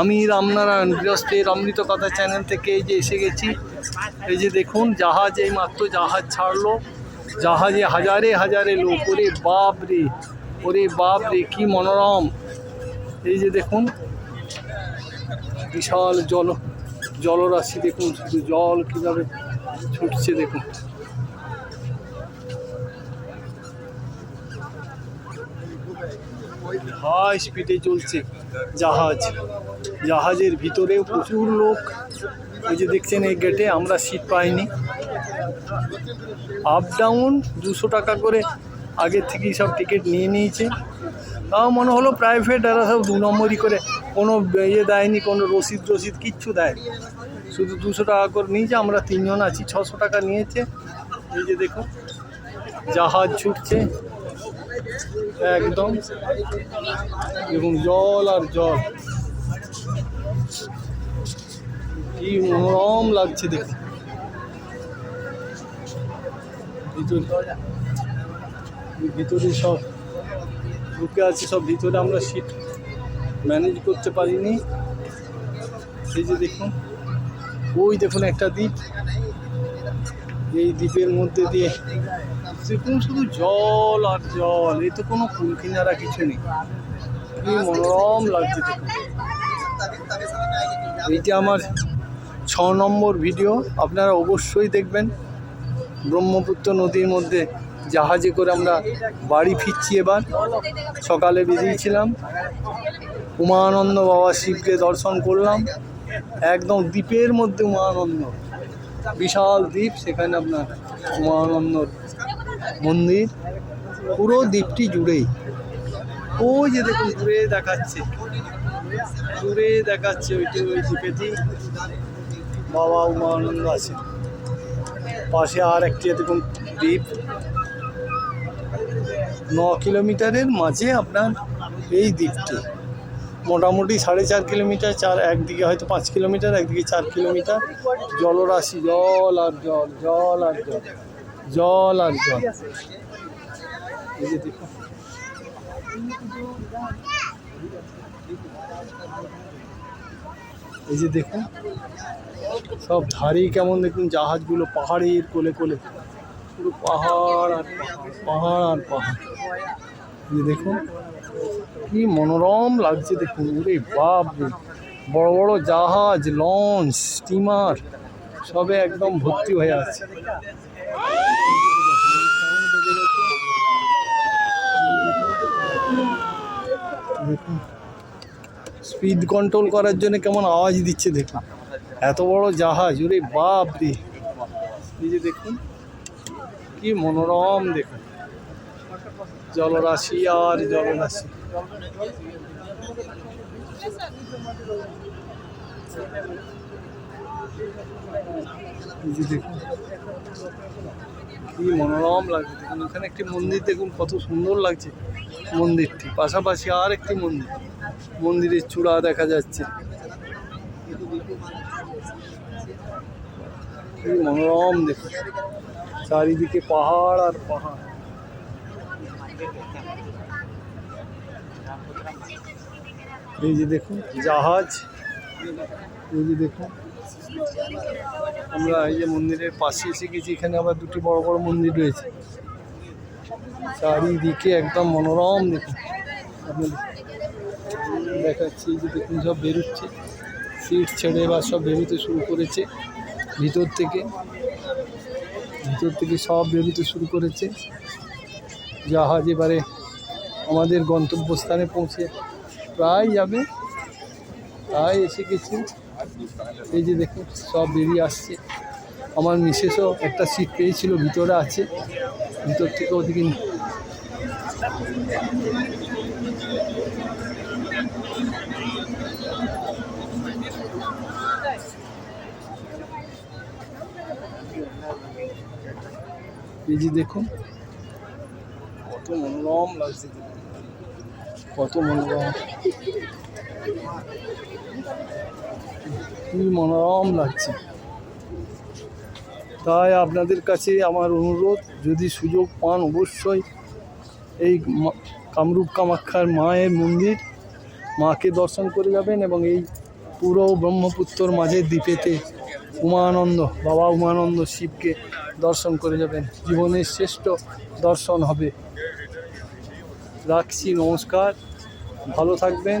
আমি রামনারায়ণ গৃহস্থের অমৃত কথা চ্যানেল থেকে এই যে এসে গেছি। এই যে দেখুন, জাহাজ এই মাত্র জাহাজ ছাড়লো। জাহাজে হাজারে হাজারে লোক। ওরে বাপ রে, ওরে বাপ রে, কি মনোরম। এই যে দেখুন, বিশাল জল, জলরাশি দেখুন, শুধু জল কীভাবে ছুটছে দেখুন। হাই স্পিডে চলছে। জাহাজ। জাহাজের ভিতরেও প্রচুর লোক। ওই যে দেখছেন এই গেটে আমরা সিট পাইনি। আপ ডাউন দুশো টাকা করে আগের থেকেই সব টিকিট নিয়ে নিয়েছে। তাও মনে হলো প্রাইভেট এরা সব দু নম্বরই করে। কোনো ইয়ে দেয়নি, কোনো রসিদ রসিদ কিচ্ছু দেয়নি। শুধু দুশো টাকা করে নিয়েছে, আমরা তিনজন আছি, ছশো টাকা নিয়েছে। এই যে দেখুন, জাহাজ ছুটছে। একদম। এবং জল আর জল। কি মনোরম লাগছে দেখুন ভিতরে ভিতরে সব ঢুকে আছে, সব ভিতরে আমরা সিট ম্যানেজ করতে পারিনি। এই যে দেখুন। ওই দেখুন একটা দ্বীপ। এই দ্বীপের মধ্যে দিয়ে। দেখুন শুধু জল আর জল এ তো কোনো কুল কিনারা কিছু নেই। কি মনোরম লাগছে এইটা আমার ছ নম্বর ভিডিও আপনারা অবশ্যই দেখবেন। ব্রহ্মপুত্র নদীর মধ্যে জাহাজে করে আমরা বাড়ি ফিরছি এবার। সকালে বেরিয়েছিলাম। উমানন্দ বাবা শিবকে দর্শন করলাম। একদম দ্বীপের মধ্যে উমানন্দ। বিশাল দ্বীপ, সেখানে আপনার উমানন্দ মন্দির, পুরো দ্বীপটি জুড়েই। ওই যে দেখুন দূরে দেখাচ্ছে। দূরে দেখাচ্ছে ওইটি ওই দ্বীপেটি। বাবা উমানন্দ আছে। পাশে আর একটি দেখুন, দ্বীপ। ন কিলোমিটারের মাঝে আপনার এই দ্বীপটি। মোটামুটি সাড়ে চার কিলোমিটার, চার একদিকে হয়তো পাঁচ কিলোমিটার, একদিকে চার কিলোমিটার। জলরাশি, জল আর জল জল আর জল জল আর জল। এই যে দেখুন সব ধারে কেমন দেখুন, জাহাজগুলো পাহাড়ের কোলে কোলে। পুরো পাহাড় আর পাহাড় আর পাহাড়। এই দেখুন। কি মনোরম লাগছে দেখুন। ওরে বাপ বড় বড় জাহাজ লঞ্চ স্টিমার সবে একদম ভর্তি হয়ে আছে। স্পিড কন্ট্রোল করার জন্য কেমন আওয়াজ দিচ্ছে দেখুন। এত বড় জাহাজ, ওরে বাপ রে দেখুন, কি মনোরম দেখুন। জলরাশি আর জলরাশি। কি মনোরম লাগছে। দেখুন ওখানে একটি মন্দির, দেখুন, কত সুন্দর লাগছে মন্দিরটি। পাশাপাশি আর একটি মন্দির। মন্দিরের চূড়া দেখা যাচ্ছে। মনোরম দেখুন। চারিদিকে পাহাড় আর পাহাড়। এই যে দেখুন, জাহাজ। এই যে দেখুন, আমরা এই যে মন্দিরের পাশে এসে গেছি, এখানে আবার দুটি বড় বড় মন্দির রয়েছে। চারিদিকে একদম মনোরম দেখুন। দেখাচ্ছি যে দেখুন, সব বেরোচ্ছে। সিট ছেড়ে বা সব বেরোতে শুরু করেছে, ভিতর থেকে। ভিতর থেকে সব বেরোতে শুরু করেছে। জাহাজ এবারে আমাদের গন্তব্যস্থানে পৌঁছে প্রায় যাবে। প্রায় এসে গেছি। এই যে দেখুন, সব বেরিয়ে আসছে। আমার মিসেসও একটা সিট পেয়েছিল, ভিতরে আছে। ভিতর থেকে ওদিকে এই যে দেখুন কত মনোরম লাগছে কত মনোরম। কি মনোরম লাগছে। তাই আপনাদের কাছে আমার অনুরোধ, যদি সুযোগ পান অবশ্যই এই কামরূপ কামাখ্যার মায়ের মন্দির মাকে দর্শন করে যাবেন এবং এই পুরো ব্রহ্মপুত্রর মাঝে দ্বীপেতে উমানন্দ, বাবা উমানন্দ শিবকে দর্শন করে যাবেন। জীবনের শ্রেষ্ঠ দর্শন হবে রাখছি নমস্কার ভালো থাকবেন।